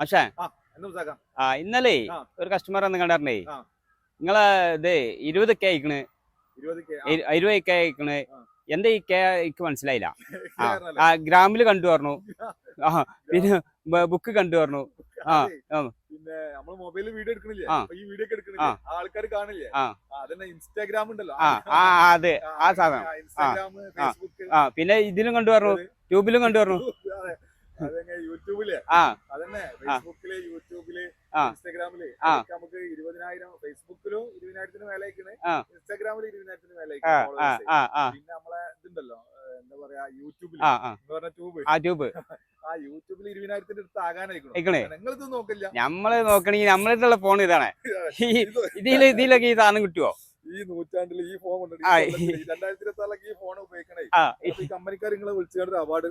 പക്ഷേ? ആ ഇന്നലെ ഒരു കസ്റ്റമർ വന്ന് കണ്ടേ. നിങ്ങളെ ഇത് ഇരുപത് കെ അയക്കണ് ഇരുപത് കെ. അയക്കണ്. എന്താ ഈ കെ എനിക്ക് മനസ്സിലായില്ല? ആ ഗ്രാമിൽ ഗ്രാമിൽ കണ്ടു പറഞ്ഞു. ആ പിന്നെ ബുക്ക് കണ്ടു പറഞ്ഞു. ആ പിന്നെ നമ്മൾ മൊബൈലിൽ വീഡിയോ എടുക്കണില്ലേ? ഈ വീഡിയോ ഒക്കെ എടുക്കണില്ലേ? ആൾക്കാർ കാണില്ലേ? ആ. അതന്നെ ഇൻസ്റ്റാഗ്രാം ഉണ്ടല്ലോ. ആ അതെ. ആ സാധനം. ഇൻസ്റ്റാഗ്രാം ഫേസ്ബുക്ക് പിന്നെ ഇതിലും കണ്ടു പറഞ്ഞു. ട്യൂബിലും കണ്ടു പറഞ്ഞു. യൂട്യൂബിൽ ആ. അതന്നെ ഫേസ്ബുക്കിൽ യൂട്യൂബിൽ. ഇൻസ്റ്റാഗ്രാമിൽ. നമുക്ക് ഇരുപതിനായിരം ഫേസ്ബുക്കിലും ഇരുപതിനായിരത്തിന് മേലേക്കാണ്. ഇൻസ്റ്റാഗ്രാമിൽ ഇരുപതിനായിരത്തിന് മേലേക്കാണ് പിന്നെ നമ്മളെ ഇതുണ്ടല്ലോ എന്താ പറയാ യൂട്യൂബിൽ ട്യൂബ് ആ. ട്യൂബ് ആ യൂട്യൂബിൽ ഇരുപതിനായിരത്തിന്റെ അടുത്ത് ആകാനായിരിക്കണം നിങ്ങളിത് നോക്കില്ല. നമ്മൾ നോക്കണെങ്കിൽ നമ്മളടുത്തുള്ള ഫോൺ ഇതാണ്. ഇതിൽ ഇതിലൊക്കെ ഈ സാധനം കിട്ടുമോ ഈ നൂറ്റാണ്ടിൽ ഈ ഫോൺ രണ്ടായിരത്തി ഇരുപത്തി ആറിലൊക്കെ ഈ ഫോൺ ഉപയോഗിക്കണേ. ഈ കമ്പനിക്കാർ നിങ്ങളെ വിളിച്ചുകൊണ്ട് അവാർഡ്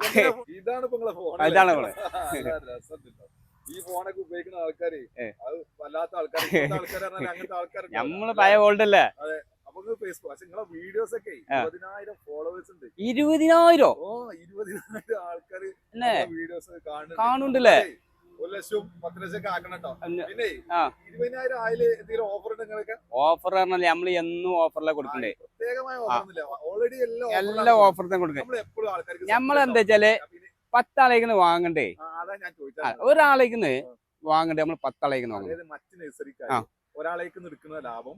ഇതാണ് ഇപ്പൊ നിങ്ങളെ ഫോൺ ഇതാണ്. ഈ ഫോണൊക്കെ ഉപയോഗിക്കുന്ന ആൾക്കാര് അത് വല്ലാത്ത ആൾക്കാർ ആൾക്കാർ അങ്ങനത്തെ ആൾക്കാർ നമ്മൾ പഴയ ഓൾഡ് അല്ലേ? വീഡിയോസ് ഒക്കെ. ഇരുപതിനായിരം ഫോളോവേഴ്സ് ഉണ്ട്. ഇരുപതിനായിരോ? ഓ ഇരുപതിനായിരം ആൾക്കാര് അല്ലേ? വീഡിയോസ് കാണുന്നുണ്ട്. കാണുന്നുണ്ടല്ലേ? ഒരു ലക്ഷവും പത്ത് ലക്ഷം ഒക്കെ ആക്കണം കേട്ടോ പിന്നെ ഇരുപതിനായിരം ആയിൽ എന്തെങ്കിലും ഓഫർ ഉണ്ട് നിങ്ങളൊക്കെ ഓഫർ പറഞ്ഞാൽ നമ്മൾ എന്നും ഓഫറിലെ കൊടുക്കണ്ടേ? പ്രത്യേകമായ ഓഫർ ഓൾറെഡി എല്ലാം എല്ലാ ഓഫർ തന്നെ കൊടുക്കണ്ടേ? നമ്മൾ എപ്പോഴും ആൾക്കാർക്ക് നമ്മളെന്താ വെച്ചാൽ പത്താളേക്കുന്ന് വാങ്ങണ്ടേ? ഒരാളേക്കുന്ന് വാങ്ങണ്ടേ? നമ്മൾ പത്താളേക്കുന്ന് വാങ്ങണം അതായത് മറ്റ്. നഴ്സറിക്കാർ ഒരാളേക്ക് എടുക്കുന്ന ലാഭം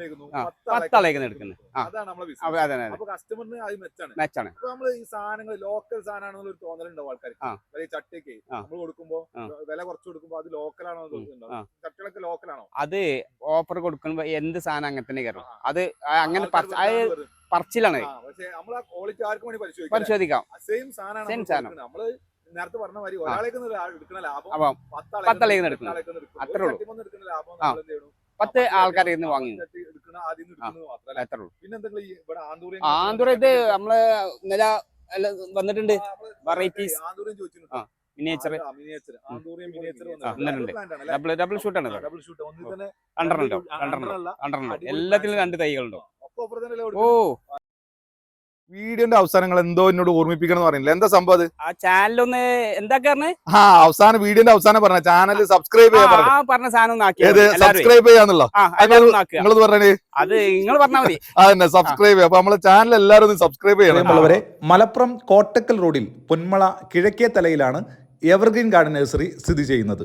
നിങ്ങൾ പത്താളേക്ക് എടുക്കുന്നത്. അതാണ് നമ്മളെ അതെ കസ്റ്റമറിന് മെച്ചാണ് മെച്ചാണ് അപ്പൊ നമ്മൾ ഈ സാധനങ്ങൾ ലോക്കൽ സാധനമാണെന്നുള്ള ഒരു തോന്നലുണ്ടാവും ആൾക്കാർക്ക്. ഈ നമ്മൾ കൊടുക്കുമ്പോ വില കുറച്ച് കൊടുക്കുമ്പോ അത് ആ. ചട്ടികളൊക്കെ ലോക്കലാണോ അത് ഓഫർ കൊടുക്കുമ്പോ എന്ത് സാധനം അങ്ങനെ തന്നെ കയറും. അത് അങ്ങനെ പറിച്ചിലാണ് നമ്മൾ പരിശോധിക്കാം. സെയിം സാധനം. നേരത്തെ പറഞ്ഞ മാതിരി ഒരാളേക്ക് എടുക്കുന്ന ലാഭം പത്താളേക്ക്. എടുക്കുന്ന ലാഭം നമ്മൾ എന്ത് ചെയ്യണം? പത്ത് ആൾക്കാരെ വാങ്ങി. ആന്തൂർ ഇത് നമ്മൾ ഇന്നലെ അല്ല വന്നിട്ടുണ്ട്. Varieties miniature double double shoot ഒന്നിൽ തന്നെ രണ്ടെണ്ണുണ്ടോ ആ, രണ്ടെണ്ണം രണ്ടെണ്ണമല്ല. രണ്ടെണ്ണം എല്ലാത്തിലും രണ്ട് തൈകളുണ്ടോ? ഓ. വീഡിയോന്റെ അവസാനങ്ങൾ എന്തോ എന്നോട് ഓർമ്മിപ്പിക്കണം എന്ന് പറയുന്നില്ല എന്താ സംഭവം അത്? ആ ചാനലൊന്ന് എന്താ പറഞ്ഞേ? ആ അവസാനം വീഡിയോന്റെ അവസാനം പറഞ്ഞ ചാനൽ സബ്സ്ക്രൈബ് ചെയ്യാൻ പറഞ്ഞു ആ പറഞ്ഞ സാധനം സബ്സ്ക്രൈബ് ചെയ്യാന്നുള്ള? നിങ്ങളത് പറഞ്ഞേ? അത് നിങ്ങൾ പറഞ്ഞാൽ മതി. അതന്നെ സബ്സ്ക്രൈബ് ചെയ്യാം. അപ്പൊ നമ്മളെ ചാനൽ എല്ലാവരും ഒന്ന് സബ്സ്ക്രൈബ് ചെയ്യണം. മലപ്പുറം കോട്ടക്കൽ റോഡിൽ പൊന്മള കിഴക്കേ തലയിലാണ് എവർഗ്രീൻ ഗാർഡൻ നഴ്സറി സ്ഥിതി ചെയ്യുന്നത്.